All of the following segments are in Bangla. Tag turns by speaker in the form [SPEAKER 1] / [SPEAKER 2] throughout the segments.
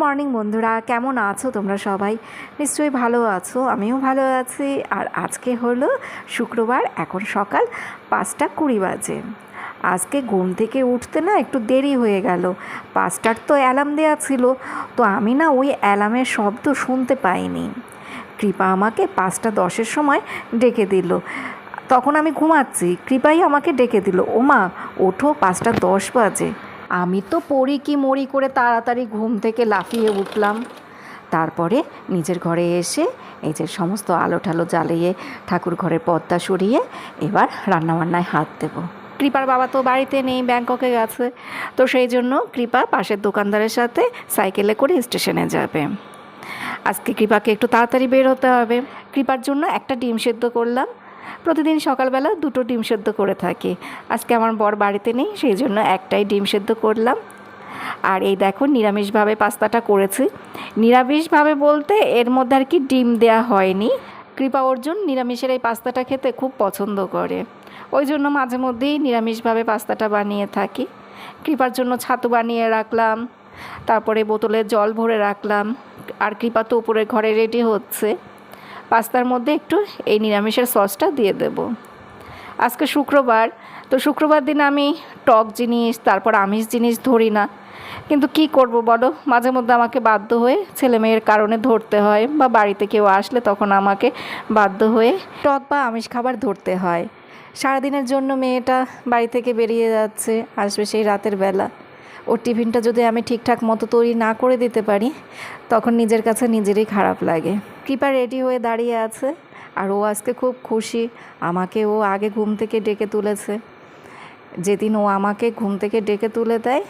[SPEAKER 1] মর্নিং বন্ধুরা। কেমন আছো তোমরা সবাই? নিশ্চয়ই ভালো আছো, আমিও ভালো আছি। আর আজকে হলো শুক্রবার, এখন সকাল পাঁচটা কুড়ি বাজে। আজকে ঘুম থেকে উঠতে না একটু দেরি হয়ে গেল। পাঁচটার তো অ্যালার্ম দেওয়া ছিল, তো আমি না ওই অ্যালার্মের শব্দ শুনতে পাইনি। কৃপা আমাকে পাঁচটা দশের সময় ডেকে দিল। তখন আমি ঘুমাচ্ছি, কৃপাই আমাকে ডেকে দিল। ওমা, ওঠো, পাঁচটা দশ বাজে। আমি তো পড়ি কি মরি করে তাড়াতাড়ি ঘুম থেকে লাফিয়ে উঠলাম। তারপরে নিজের ঘরে এসে এই যে সমস্ত আলো ঠালো জ্বালিয়ে ঠাকুর ঘরের পর্দা সরিয়ে এবার রান্নাবান্নায় হাত দেবো। কৃপার বাবা তো বাড়িতে নেই, ব্যাংককে গেছে। তো সেই জন্য কৃপা পাশের দোকানদারের সাথে সাইকেলে করে স্টেশনে যাবে। আজকে কৃপাকে একটু তাড়াতাড়ি বের হতে হবে। কৃপার জন্য একটা ডিম সেদ্ধ করলাম। প্রতিদিন সকালবেলা দুটো ডিম সেদ্ধ করে থাকি। আজকে আমার বর বাড়িতে নেই, সেই জন্য একটাই ডিম সেদ্ধ করলাম। আর এই দেখো, নিরামিষভাবে পাস্তাটা করেছি। নিরামিষভাবে বলতে এর মধ্যে আর কি ডিম দেয়া হয়নি। কৃপা অর্জুন নিরামিষের এই পাস্তাটা খেতে খুব পছন্দ করে। ওই জন্য মাঝে মধ্যেই নিরামিষভাবে পাস্তাটা বানিয়ে থাকি। কৃপার জন্য ছাতু বানিয়ে রাখলাম, তারপরে বোতলে জল ভরে রাখলাম। আর কৃপা তো উপরে ঘরে রেডি হচ্ছে। পাস্তার মধ্যে একটু এই নিরামিষের সসটা দিয়ে দেব। আজকে শুক্রবার, তো শুক্রবার দিন আমি টক জিনিস, তারপর আমিষ জিনিস ধরি না। কিন্তু কি করব বলো? মাঝে মধ্যে আমাকে বাধ্য হয়ে ছেলে মেয়ের কারণে ধরতে হয় বা বাড়িতে কেউ আসলে তখন আমাকে বাধ্য হয়ে টক বা আমিষ খাবার ধরতে হয়। সারাদিনের জন্য মেয়েটা বাড়ি থেকে বেরিয়ে যাচ্ছে, আসবে সেই রাতের বেলা। ওর টিফিনটা যদি আমি ঠিকঠাক মতো তৈরি না করে দিতে পারি, তখন নিজের কাছে নিজেরই খারাপ লাগে। কৃপা রেডি হয়ে দাঁড়িয়ে আছে আর ও আজকে খুব খুশি। আমাকে ও আগে ঘুম থেকে ডেকে তুলেছে। যেদিন ও আমাকে ঘুম থেকে ডেকে তুলে দেয়,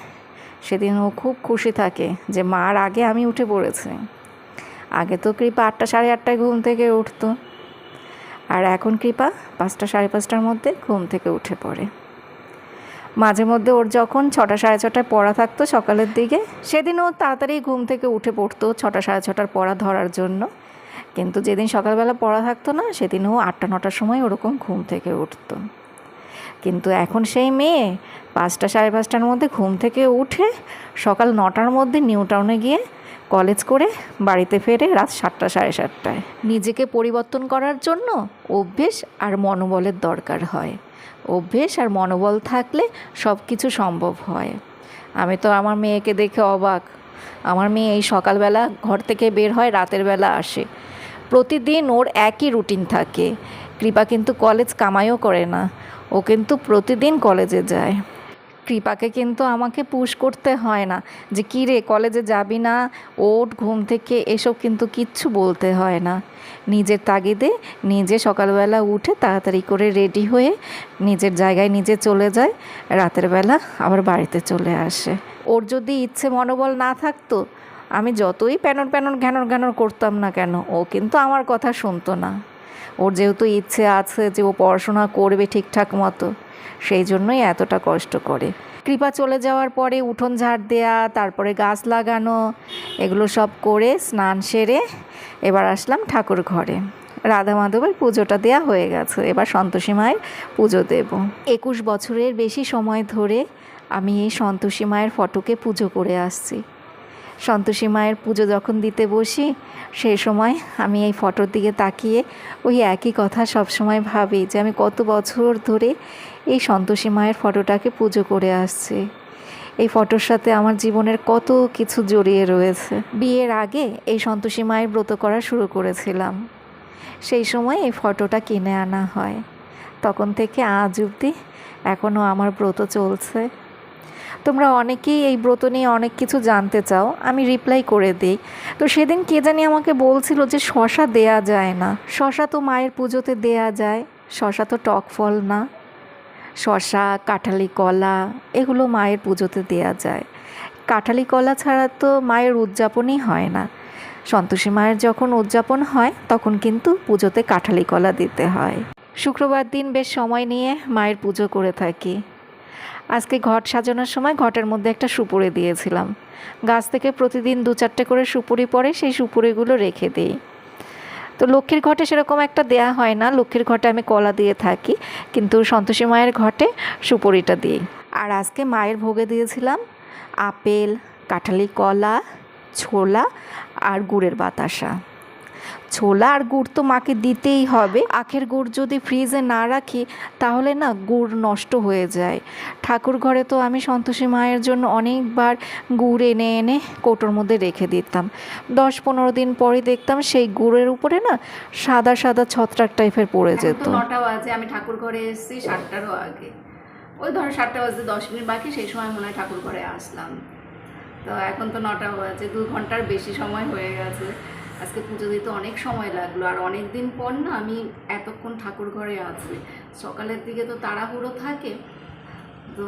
[SPEAKER 1] সেদিন ও খুব খুশি থাকে যে, মার, আগে আমি উঠে পড়েছি। আগে তো কৃপা আটটা সাড়ে আটটায় ঘুম থেকে উঠতো। আর এখন কৃপা পাঁচটা সাড়ে পাঁচটার মধ্যে ঘুম থেকে উঠে পড়ে। মাঝে মধ্যে ওর যখন ছটা সাড়ে ছটায় পড়া থাকতো সকালের দিকে সেদিন ও তাড়াতাড়ি ঘুম থেকে উঠে পড়তো ছটা সাড়ে ছটার পড়া ধরার জন্য। কিন্তু যেদিন সকালবেলা পড়া থাকতো না সেদিন ও আটটা নটার সময় ওরকম ঘুম থেকে উঠতো। কিন্তু এখন সেই মেয়ে পাঁচটা সাড়ে পাঁচটার মধ্যে ঘুম থেকে উঠে সকাল নটার মধ্যে নিউ টাউনে গিয়ে কলেজ করে বাড়িতে ফেরে রাত সাতটা, সাড়ে সাতটায়। নিজেকে পরিবর্তন করার জন্য অভ্যেস আর মনোবলের দরকার হয়। অভ্যেস আর মনোবল থাকলে সব কিছু সম্ভব হয়। আমি তো আমার মেয়েকে দেখে অবাক। আমার মেয়ে এই সকালবেলা ঘর থেকে বের হয়, রাতের বেলা আসে। প্রতিদিন ওর একই রুটিন থাকে। কৃপা কিন্তু কলেজ কামাইও করে না। ও কিন্তু প্রতিদিন কলেজে যায়। কৃপাকে কিন্তু আমাকে পুশ করতে হয় না। যে কী রে, কলেজে যাবি না? ওঠ, ঘুম থেকে এসব কিন্তু কিচ্ছু বলতে হয় না। নিজের তাগিদে, নিজে সকালবেলা উঠে তাড়াতাড়ি করে রেডি হয়ে নিজের জায়গায় নিজে চলে যায়। রাতের বেলা আবার বাড়িতে চলে আসে। ওর যদি ইচ্ছে মনোবল না থাকতো, আমি যতই প্যানর প্যানর ঘ্যানর ঘ্যানর করতাম না কেন, ও কিন্তু আমার কথা শুনতো না। ওর যেহেতু ইচ্ছে আছে যে ও পড়াশোনা করবে ঠিকঠাক মতো সেই জন্যই এতটা কষ্ট করে। কৃপা চলে যাওয়ার পরে উঠোন ঝাড় দেয়া, তারপরে গাছ লাগানো, এগুলো সব করে স্নান সেরে এবার আসলাম ঠাকুর ঘরে। রাধা মাধবের পুজোটা দেয়া হয়ে গেছে, এবার সন্তোষী মায়ের পুজো দেব। একুশ বছরের বেশি সময় ধরে আমি এই সন্তোষী মায়ের ফটোকে পুজো করে আসছি। সন্তোষী মায়ের পুজো যখন দিতে বসি সেই সময় আমি এই ফটোর দিকে তাকিয়ে ওই একই কথা সবসময় ভাবি যে আমি কত বছর ধরে এই সন্তোষী মায়ের ফটোটাকে পুজো করে আসছি। এই ফটোর সাথে আমার জীবনের কত কিছু জড়িয়ে রয়েছে। বিয়ের আগে এই সন্তোষী মায়ের ব্রত করা শুরু করেছিলাম। সেই সময় এই ফটোটা কিনে আনা হয়। তখন থেকে আজ অবধি এখনও আমার ব্রত চলছে। তোমরা অনেকেই এই ব্রত নিয়ে অনেক কিছু জানতে চাও, আমি রিপ্লাই করে দিই। তো সেদিন কে জানি আমাকে বলছিল যে শশা দেয়া যায় না। শশা তো মায়ের পুজোতে দেয়া যায়, শশা তো টক ফল না। শশা, কাঁঠালি কলা, এগুলো মায়ের পুজোতে দেয়া যায়। কাঁঠালি কলা ছাড়া তো মায়ের উদযাপনই হয় না। সন্তোষী মায়ের যখন উদযাপন হয়, তখন কিন্তু পুজোতে কাঁঠালি কলা দিতে হয়। শুক্রবার দিন বেশ সময় নিয়ে মায়ের পুজো করে থাকি। আজকে ঘট সাজানোর সময় ঘটের মধ্যে একটা সুপুরি দিয়েছিলাম। গাছ থেকে প্রতিদিন দু চারটে করে সুপুরি পরে সেই সুপুরিগুলো রেখে দিই। তো লক্ষ্মীর ঘটে সেরকম একটা দেয়া হয় না। লক্ষ্মীর ঘটে আমি কলা দিয়ে থাকি, কিন্তু সন্তোষী মায়ের ঘটে সুপুরিটা দিই। আর আজকে মায়ের ভোগে দিয়েছিলাম আপেল, কাঁঠালি কলা, ছোলা আর গুড়ের বাতাসা। ছোলা আর গুড় তো মাকে দিতেই হবে। আখের গুড় যদি ফ্রিজে না রাখি তাহলে না গুড় নষ্ট হয়ে যায়। ঠাকুর ঘরে তো আমি সন্তোষী মায়ের জন্য অনেকবার গুড় এনে এনে কৌটোর মধ্যে রেখে দিতাম। দশ পনেরো দিন পরে দেখতাম সেই গুড়ের উপরে না সাদা সাদা ছত্রাক টাইপের পড়ে যেত।
[SPEAKER 2] নটা বাজে আমি ঠাকুর ঘরে এসেছি সাতটারও আগে। ওই ধরো সাতটা বাজে দশ মিনিট বাকি সেই সময় মনে হয় ঠাকুর ঘরে আসলাম। তো এখন তো নটা বাজে দু ঘণ্টার বেশি সময় হয়ে গেছে। আজকে পুজো দিতে অনেক সময় লাগল। আর অনেক দিন পর না আমি এতক্ষণ ঠাকুর ঘরে আছি। সকালের দিকে তো তাড়াহুড়ো থাকে। তো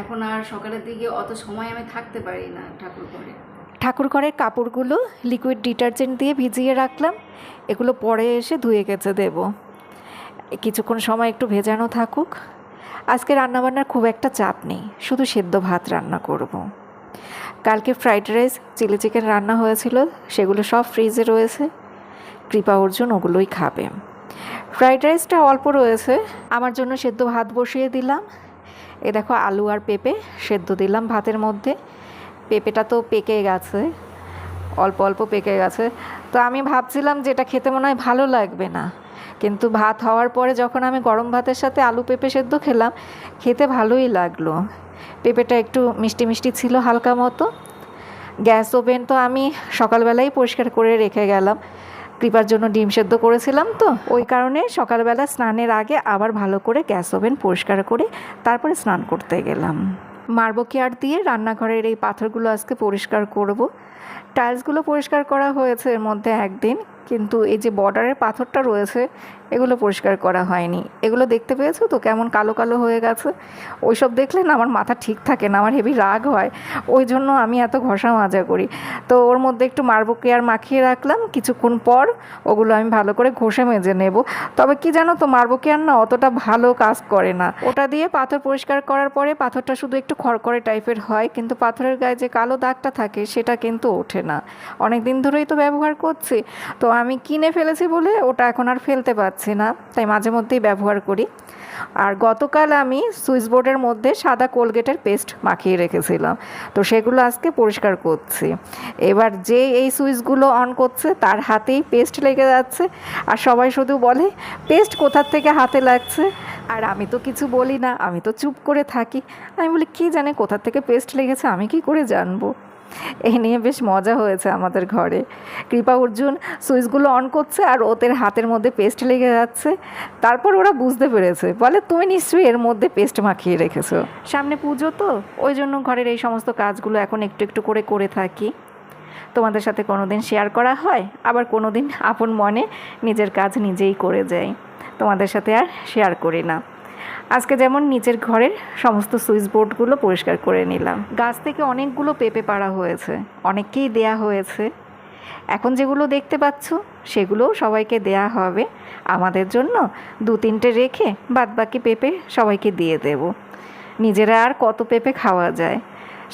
[SPEAKER 2] এখন আর সকালের দিকে অত সময় আমি থাকতে পারি না ঠাকুর ঘরে।
[SPEAKER 1] ঠাকুর ঘরের কাপড়গুলো লিকুইড ডিটারজেন্ট দিয়ে ভিজিয়ে রাখলাম। এগুলো পরে এসে ধুয়ে গেছে দেব। কিছুক্ষণ সময় একটু ভেজানো থাকুক। আজকে রান্নাবান্নার খুব একটা চাপ নেই। শুধু সেদ্ধ ভাত রান্না করব। কালকে ফ্রাইড রাইস, চিলি চিকেন রান্না হয়েছিল, সেগুলো সব ফ্রিজে রয়েছে। কৃপা অর্জুন ওগুলোই খাবে। ফ্রাইড রাইসটা অল্প রয়েছে, আমার জন্য সেদ্ধ ভাত বসিয়ে দিলাম। এ দেখো আলু আর পেঁপে, সেদ্ধ দিলাম ভাতের মধ্যে। পেঁপেটা তো পেকে গেছে, অল্প অল্প পেকে গেছে। তো আমি ভাবছিলাম যে এটা খেতে মনে হয় ভালো লাগবে না। কিন্তু ভাত হওয়ার পরে যখন আমি গরম ভাতের সাথে আলু পেঁপে সেদ্ধ খেলাম, খেতে ভালোই লাগল। পেঁপেটা একটু মিষ্টি মিষ্টি ছিল হালকা মতো। গ্যাস ওভেন তো আমি সকালবেলাই পরিষ্কার করে রেখে গেলাম। কৃপার জন্য ডিম সেদ্ধ করেছিলাম তো। ওই কারণে সকালবেলা স্নানের আগে আবার ভালো করে গ্যাস ওভেন পরিষ্কার করে তারপরে স্নান করতে গেলাম। মার্বো কেয়ার দিয়ে রান্নাঘরের এই পাথরগুলো আজকে পরিষ্কার করব। টাইলসগুলো পরিষ্কার করা হয়েছে এর মধ্যে একদিন। কিন্তু এই যে বর্ডারের পাথরটা রয়েছে এগুলো পরিষ্কার করা হয়নি। এগুলো দেখতে পেয়েছ তো? কেমন কালো কালো হয়ে গেছে? ওইসব দেখলে না আমার মাথা ঠিক থাকে না, আমার হেভি রাগ হয়। ওই জন্য আমি এত ঘষা মাজা করি। তো ওর মধ্যে একটু মার্বো কেয়ার মাখিয়ে রাখলাম। কিছুক্ষণ পর ওগুলো আমি ভালো করে ঘষে মেজে নেব। তবে কি জানো তো মার্বো কেয়ার না অতটা ভালো কাজ করে না। ওটা দিয়ে পাথর পরিষ্কার করার পরে পাথরটা শুধু একটু খড়খড়ে টাইপের হয়, কিন্তু পাথরের গায়ে যে কালো দাগটা থাকে সেটা কিন্তু ওঠে না। অনেক দিন ধরেই তো ব্যবহার করছি। তো আমি কিনে ফেলেছি বলে ওটা এখন আর ফেলতে পারছি না, তাই মাঝে মধ্যেই ব্যবহার করি। আর গতকাল আমি সুইচবোর্ডের মধ্যে সাদা কোলগেটের পেস্ট মাখিয়ে রেখেছিলাম। তো সেগুলো আজকে পরিষ্কার করছি। এবার যে এই সুইচগুলো অন করছে, তার হাতেই পেস্ট লেগে যাচ্ছে। আর সবাই শুধু বলে, পেস্ট কোথার থেকে হাতে লাগছে? আর আমি তো কিছু বলি না, আমি তো চুপ করে থাকি। আমি বলি, কী জানে কোথার থেকে পেস্ট লেগেছে, আমি কি করে জানব? এই নিয়ে বেশ মজা হয়েছে আমাদের ঘরে। কৃপা অর্জুন সুইচগুলো অন করছে আর ওদের হাতের মধ্যে পেস্ট লেগে যাচ্ছে। তারপর ওরা বুঝতে পেরেছে। বলে, তুমি নিশ্চয়ই এর মধ্যে পেস্ট মাখিয়ে রেখেছো। সামনে পুজো তো, ওই জন্য ঘরের এই সমস্ত কাজগুলো এখন একটু একটু করে করে থাকি। তোমাদের সাথে কোনো দিন শেয়ার করা হয়, আবার কোনো দিন আপন মনে নিজের কাজ নিজেই করে যাই। তোমাদের সাথে আর শেয়ার করি না। আজকে যেমন নিচের ঘরের সমস্ত সুইচ বোর্ডগুলো পরিষ্কার করে নিলাম। গাছ থেকে অনেকগুলো পেঁপে পাড়া হয়েছে, অনেককেই দেয়া হয়েছে। এখন যেগুলো দেখতে পাচ্ছ, সেগুলোও সবাইকে দেয়া হবে। আমাদের জন্য দু তিনটে রেখে বাদবাকি পেঁপে সবাইকে দিয়ে দেব। নিজেরা আর কত পেঁপে খাওয়া যায়,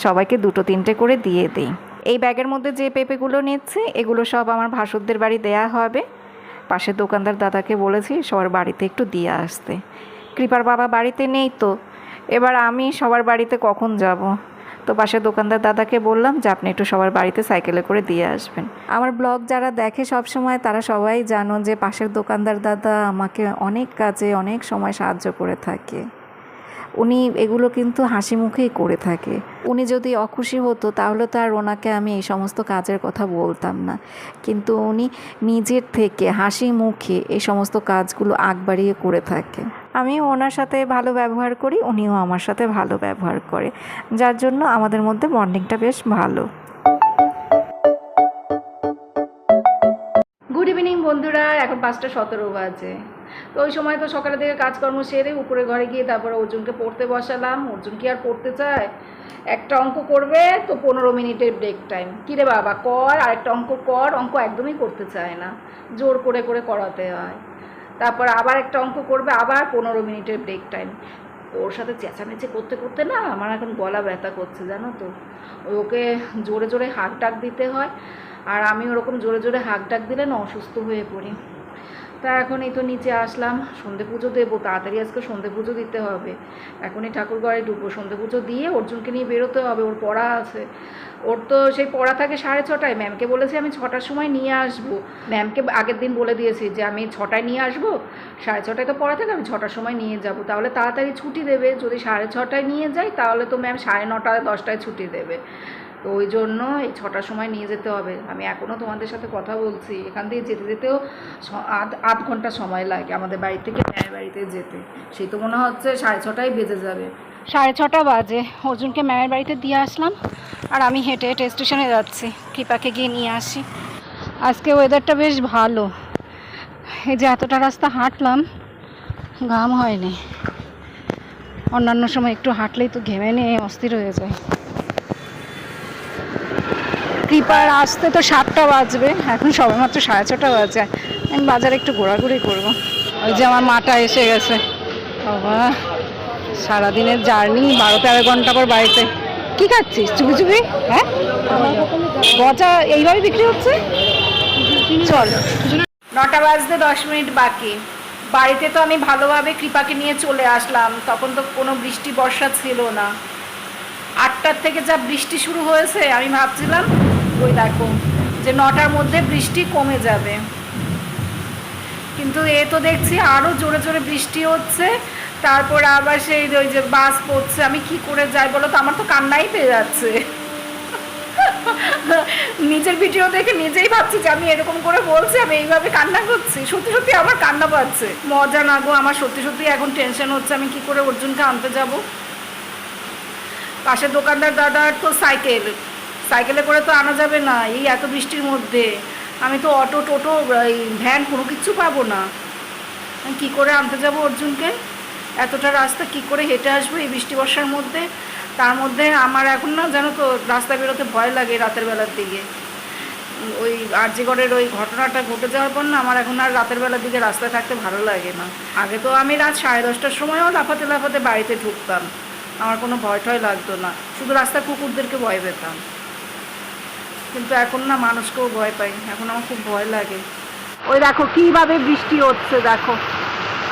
[SPEAKER 1] সবাইকে দুটো তিনটে করে দিয়ে দিই। এই ব্যাগের মধ্যে যে পেঁপেগুলো নিচ্ছে, এগুলো সব আমার ভাসুরদের বাড়ি দেয়া হবে। পাশের দোকানদার দাদাকে বলেছি, সবার বাড়িতে একটু দিয়ে আসতে। কৃপার বাবা বাড়িতে নেই তো। এবার আমি সবার বাড়িতে কখন যাব? তো পাশে দোকানদার দাদাকে বললাম যে, আপনি একটু সবার বাড়িতে সাইকেলে করে দিয়ে আসবেন। আমার ব্লগ যারা দেখে সব সময় তারা সবাই জানো যে, পাশের দোকানদার দাদা আমাকে অনেক কাজে, অনেক সময় সাহায্য করে থাকে। উনি এগুলো কিন্তু হাসি মুখেই করে থাকে। উনি যদি অখুশি হতো, তাহলে তো আর ওনাকে আমি এই সমস্ত কাজের কথা বলতাম না। কিন্তু উনি নিজের থেকে হাসি মুখে এই সমস্ত কাজগুলো আগ বাড়িয়ে করে থাকে। আমি ওনার সাথে ভালো ব্যবহার করি, উনিও আমার সাথে ভালো ব্যবহার করে। যার জন্য আমাদের মধ্যে বন্ডিংটা বেশ ভালো।
[SPEAKER 2] গুড ইভিনিং বন্ধুরা। এখন পাঁচটা সতেরো বাজে। তো ওই সময় তো সকালের দিকে কাজকর্ম সেরে উপরে ঘরে গিয়ে তারপরে অর্জুনকে পড়তে বসালাম। অর্জুন কি আর পড়তে চায়? একটা অঙ্ক করবে তো পনেরো মিনিটের ব্রেক টাইম কিরে বাবা, কর, আরেকটা অঙ্ক কর, অঙ্ক একদমই করতে চায় না। জোর করে করে করাতে হয়। তারপর আবার একটা অঙ্ক করবে, আবার পনেরো মিনিটের ব্রেক টাইম ওর সাথে চেঁচামেচি করতে করতে না আমার এখন গলা ব্যথা করছে, জানো তো। ওকে জোরে জোরে হাঁক ডাক দিতে হয়। আর আমি ওরকম জোরে জোরে হাঁক ডাক দিলে না অসুস্থ হয়ে পড়ি। তা এখন এই তো নিচে আসলাম। সন্ধে পুজো দেবো, তাড়াতাড়ি আজকে সন্ধে পুজো দিতে হবে। এখনই ঠাকুর ঘরে ঢুকবো, সন্ধে পুজো দিয়ে অর্জুনকে নিয়ে বেরোতে হবে, ওর পড়া আছে। ওর তো সেই পড়া থাকে সাড়ে ছটায়। ম্যামকে বলেছি আমি ছটার সময় নিয়ে আসব। ম্যামকে আগের দিন বলে দিয়েছি যে আমি ছটায় নিয়ে আসব, সাড়ে ছটায় তো পড়া থাকে, আমি ছটার সময় নিয়ে যাব। তাহলে তাড়াতাড়ি ছুটি দেবে। যদি সাড়ে ছটায় নিয়ে যাই, তাহলে তো ম্যাম সাড়ে নটায় দশটায় ছুটি দেবে। তো ওই জন্য এই ছটার সময় নিয়ে যেতে হবে। আমি এখনও তোমাদের সাথে কথা বলছি। এখান থেকে যেতে যেতেও আধ আধ ঘণ্টা সময় লাগে আমাদের বাড়ি থেকে ম্যামের বাড়িতে যেতে। সেই তো মনে হচ্ছে সাড়ে ছটায় বেজে যাবে। সাড়ে ছটা বাজে। অর্জুনকে ম্যামের বাড়িতে দিয়ে আসলাম আর আমি হেঁটে হেঁটে স্টেশনে যাচ্ছি। কৃপাকে গিয়ে নিয়ে আসি। আজকে ওয়েদারটা বেশ ভালো। এই যে এতটা রাস্তা হাঁটলাম, ঘাম হয়নি। অন্যান্য সময় একটু হাঁটলেই তো ঘেমে নিয়ে অস্থির হয়ে যায়। কৃপার আসতে তো সাতটা বাজবে, এখন সবেমাত্র সাড়ে ছটা বাজে। আমি বাজারে একটু ঘোরাঘুরি করব। ওই যে আমার মাটা এসে গেছে। বাবা, সারাদিনের জার্নি, বারো তেরো ঘণ্টা পর বাড়িতে। কি খাচ্ছিস? চুপি চুপি? হ্যাঁ? গজা এইভাবে বিক্রি হচ্ছে? চল। নটা বাজতে দশ মিনিট বাকি। বাড়িতে তো আমি ভালোভাবে কৃপাকে নিয়ে চলে আসলাম। তখন তো কোনো বৃষ্টি বর্ষা ছিল না। আটটার থেকে যা বৃষ্টি শুরু হয়েছে, আমি ভাবছিলাম ওই দেখো, যে নটার মধ্যে বৃষ্টি কমে যাবে। কিন্তু এ তো দেখছি আরও জোরে জোরে বৃষ্টি হচ্ছে, তারপর আবার সেই ওই যে বাস পড়ছে, আমি কি করে যাই বলো তো? আমার তো কান্নাই পেয়ে যাচ্ছে। নিজের ভিডিও দেখে নিজেই ভাবছি যে আমি এরকম করে বলছি, আমি এইভাবে কান্না করছি। সত্যি সত্যি আমার কান্না পাচ্ছে। মজা না গো, আমার সত্যি সত্যি এখন টেনশন হচ্ছে, আমি কি করে অর্জুনকে আনতে যাব? পাশের দোকানদার দাদার তো সাইকেল সাইকেলে করে তো আনা যাবে না, এই এত বৃষ্টির মধ্যে। আমি তো অটো, টোটো, এই ভ্যান কোনো কিছু পাবো না। কী করে আনতে যাব অর্জুনকে? এতটা রাস্তা কি করে হেঁটে আসব এই বৃষ্টি বর্ষার মধ্যে? তার মধ্যে আমার এখন না যেন তো, রাস্তা বেরোতে ভয় লাগে রাতের বেলার দিকে। ওই আরজিগড়ের ওই ঘটনাটা ঘটে যাওয়ার পর না আমার এখন আর রাতের বেলার দিকে রাস্তায় থাকতে ভালো লাগে না। আগে তো আমি রাত সাড়ে দশটার সময়ও লাফাতে লাফাতে বাড়িতে ঢুকতাম। আমার কোনো ভয় টয় লাগতো না। শুধু রাস্তার কুকুরদেরকে ভয় পেতাম। কিন্তু এখন না মানুষকেও ভয় পাই। এখন আমার খুব ভয় লাগে। ওই দেখো কীভাবে বৃষ্টি হচ্ছে দেখো।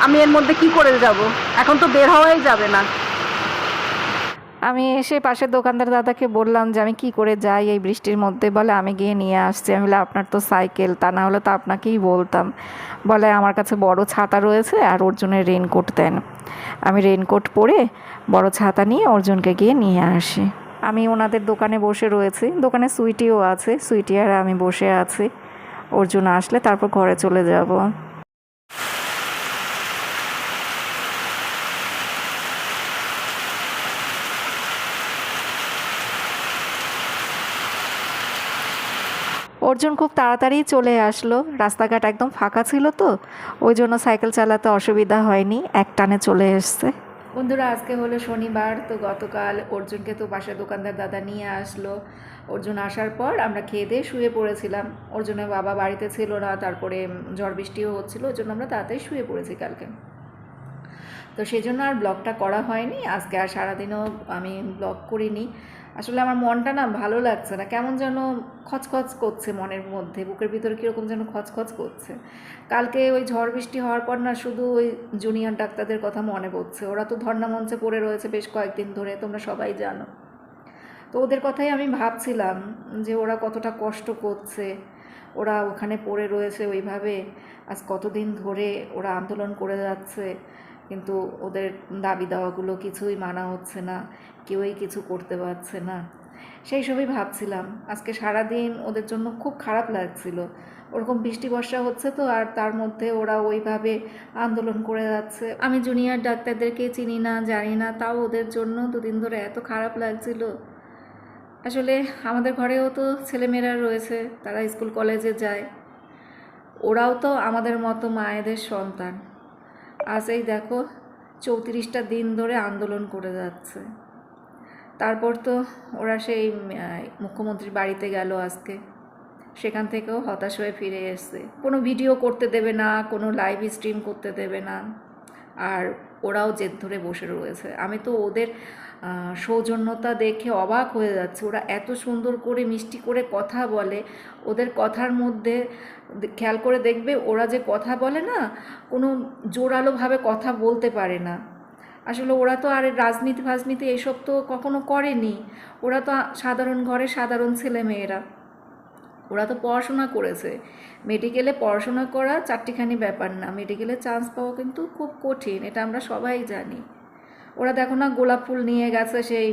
[SPEAKER 2] আমি এর মধ্যে কি করে যাব? এখন তো বের হওয়াই যাবে না।
[SPEAKER 1] আমি এসে পাশের দোকানদার দাদাকে বললাম যে আমি কি করে যাই এই বৃষ্টির মধ্যে? বলে আমি গিয়ে নিয়ে আসছি। আমি বলে আপনার তো সাইকেল তা না হলে তো আপনাকেই বলতাম। বলে আমার কাছে বড় ছাতা রয়েছে আর অর্জুনের রেনকোট দেন। আমি রেনকোট পরে বড় ছাতা নিয়ে অর্জুনকে গিয়ে নিয়ে আসি। আমি ওনাদের দোকানে বসে রয়েছি। দোকানে সুইটিও আছে সুইটি আর আমি বসে আছি। অর্জুন আসলে তারপর ঘরে চলে যাব। অর্জুন খুব তাড়াতাড়ি চলে আসলো। রাস্তাঘাট একদম ফাঁকা ছিল তো, ওই জন্য সাইকেল চালাতে অসুবিধা হয়নি। এক টানে চলে এসছে। বন্ধুরা, আজকে হলো শনিবার, তো গতকাল অর্জুনকে তো পাশের দোকানদার দাদা নিয়ে আসলো। অর্জুন আসার পর আমরা খেয়ে দিয়ে শুয়ে পড়েছিলাম। অর্জুনের বাবা বাড়িতে ছিল না, তারপরে ঝড় বৃষ্টিও হচ্ছিল, ওই জন্য আমরা তাড়াতাড়ি শুয়ে পড়েছি কালকে। তো সেই জন্য আর ব্লগটা করা হয়নি। আজকে আর সারাদিনও আমি ব্লগ করিনি। আসলে আমার মনটা না ভালো লাগছে না। কেমন যেন খচখচ করছে মনের মধ্যে। বুকের ভিতরে কীরকম যেন খচখচ করছে। কালকে ওই ঝড় বৃষ্টি হওয়ার পর না শুধু ওই জুনিয়র ডাক্তারদের কথা মনে পড়ছে। ওরা তো ধর্ণা মঞ্চে পড়ে রয়েছে বেশ কয়েকদিন ধরে, তোমরা সবাই জানো। তো ওদের কথাই আমি ভাবছিলাম যে ওরা কতটা কষ্ট করছে। ওরা ওখানে পড়ে রয়েছে ওইভাবে। আজ কতদিন ধরে ওরা আন্দোলন করে যাচ্ছে। কিন্তু ওদের দাবি দাওয়াগুলো কিছুই মানা হচ্ছে না, কেউই কিছু করতে পারছে না। সেই সবই ভাবছিলাম। আজকে সারাদিন ওদের জন্য খুব খারাপ লাগছিল। ওরকম বৃষ্টি বর্ষা হচ্ছে তো, আর তার মধ্যে ওরা ওইভাবে আন্দোলন করে যাচ্ছে। আমি জুনিয়র ডাক্তারদেরকে চিনি না, জানি না, তাও ওদের জন্য দুদিন ধরে এত খারাপ লাগছিল। আসলে আমাদের ঘরেও তো ছেলেমেয়েরা রয়েছে, তারা স্কুল কলেজে যায়। ওরাও তো আমাদের মতো মায়েদের সন্তান। আজ এই দেখো চৌত্রিশটা দিন ধরে আন্দোলন করে যাচ্ছে। তারপর তো ওরা সেই মুখ্যমন্ত্রীর বাড়িতে গেল আজকে। সেখান থেকেও হতাশ হয়ে ফিরে এসছে। কোনো ভিডিও করতে দেবে না, কোনো লাইভ স্ট্রিম করতে দেবে না। আর ওরাও জেদ ধরে বসে রয়েছে। আমি তো ওদের সৌজন্যতা দেখে অবাক হয়ে যাচ্ছে। ওরা এত সুন্দর করে মিষ্টি করে কথা বলে, ওদের কথার মধ্যে খেয়াল করে দেখবে ওরা যে কথা বলে না, কোনো জোরালোভাবে কথা বলতে পারে না। আসলে ওরা তো আর রাজনীতি ফাজনীতি এসব তো কখনো করেনি। ওরা তো সাধারণ ঘরে সাধারণ ছেলে মেয়েরা ওরা তো পড়াশোনা করেছে। মেডিকেলে পড়াশোনা করা চারটিখানি ব্যাপার না। মেডিকেলে চান্স পাওয়া কিন্তু খুব কঠিন, এটা আমরা সবাই জানি। ওরা দেখো না গোলাপ ফুল নিয়ে গেছে সেই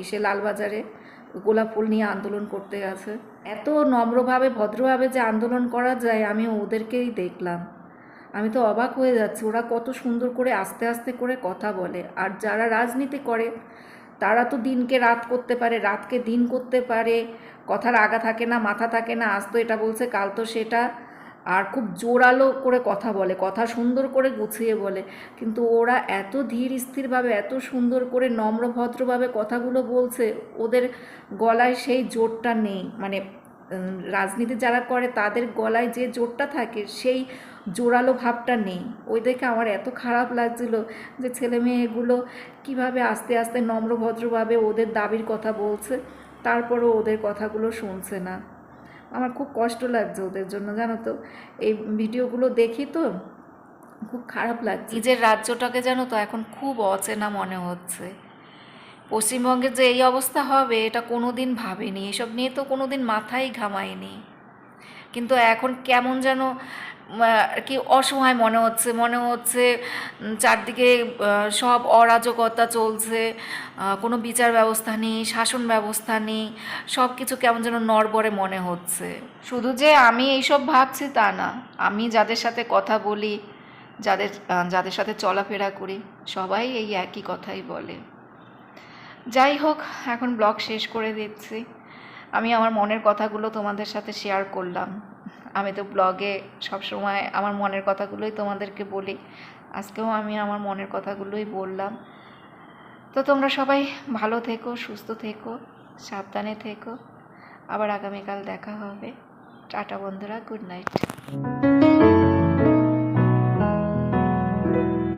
[SPEAKER 1] এসে লালবাজারে। গোলাপ ফুল নিয়ে আন্দোলন করতে গেছে। এত নম্রভাবে, ভদ্রভাবে যে আন্দোলন করা যায়, আমি ওদেরকেই দেখলাম। আমি তো অবাক হয়ে যাচ্ছি, ওরা কত সুন্দর করে আস্তে আস্তে করে কথা বলে। আর যারা রাজনীতি করে, তারা তো দিনকে রাত করতে পারে, রাতকে দিন করতে পারে। কথার আগা থাকে না, মাথা থাকে না, আজ তো এটা বলছে, কাল তো সেটা। আর খুব জোরালো করে কথা বলে, কথা সুন্দর করে গুছিয়ে বলে। কিন্তু ওরা এত ধীর স্থিরভাবে, এত সুন্দর করে, নম্র ভদ্রভাবে কথাগুলো বলছে, ওদের গলায় সেই জোরটা নেই। মানে রাজনীতি যারা করে, তাদের গলায় যে জোরটা থাকে, সেই জোরালো ভাবটা নেই। ওই দেখে আমার এত খারাপ লাগছিল যে ছেলে মেয়েগুলো কীভাবে আস্তে আস্তে নম্রভদ্রভাবে ওদের দাবির কথা বলছে, তারপরও ওদের কথাগুলো শুনছে না। আমার খুব কষ্ট লাগছে ওদের জন্য, জানো তো? এই ভিডিওগুলো দেখি তো, খুব খারাপ লাগছে। নিজের রাজ্যটাকে জানো তো এখন খুব অচেনা মনে হচ্ছে। পশ্চিমবঙ্গের যে এই অবস্থা হবে, এটা কোনো দিন ভাবিনি। এসব নিয়ে তো কোনো দিন মাথাই ঘামায়নি। কিন্তু এখন কেমন যেন কি অসহায় মনে হচ্ছে মনে হচ্ছে চারদিকে সব অরাজকতা চলছে কোনো বিচার ব্যবস্থা নেই, শাসন ব্যবস্থা নেই সব কিছু কেমন যেন নড়বড়ে মনে হচ্ছে। শুধু যে আমি এইসব ভাবছি তা না, আমি যাদের সাথে কথা বলি, যাদের যাদের সাথে চলাফেরা করি, সবাই এই একই কথাই বলে। যাই হোক, এখন ব্লগ শেষ করে দিচ্ছি। আমি আমার মনের কথাগুলো তোমাদের সাথে শেয়ার করলাম। আমি তো ব্লগে সবসময় আমার মনের কথাগুলোই তোমাদেরকে বলি। আজকেও আমি আমার মনের কথাগুলোই বললাম। তো তোমরা সবাই ভালো থেকো, সুস্থ থেকো, সাবধানে থেকো। আবার আগামীকাল দেখা হবে। টাটা বন্ধুরা গুড নাইট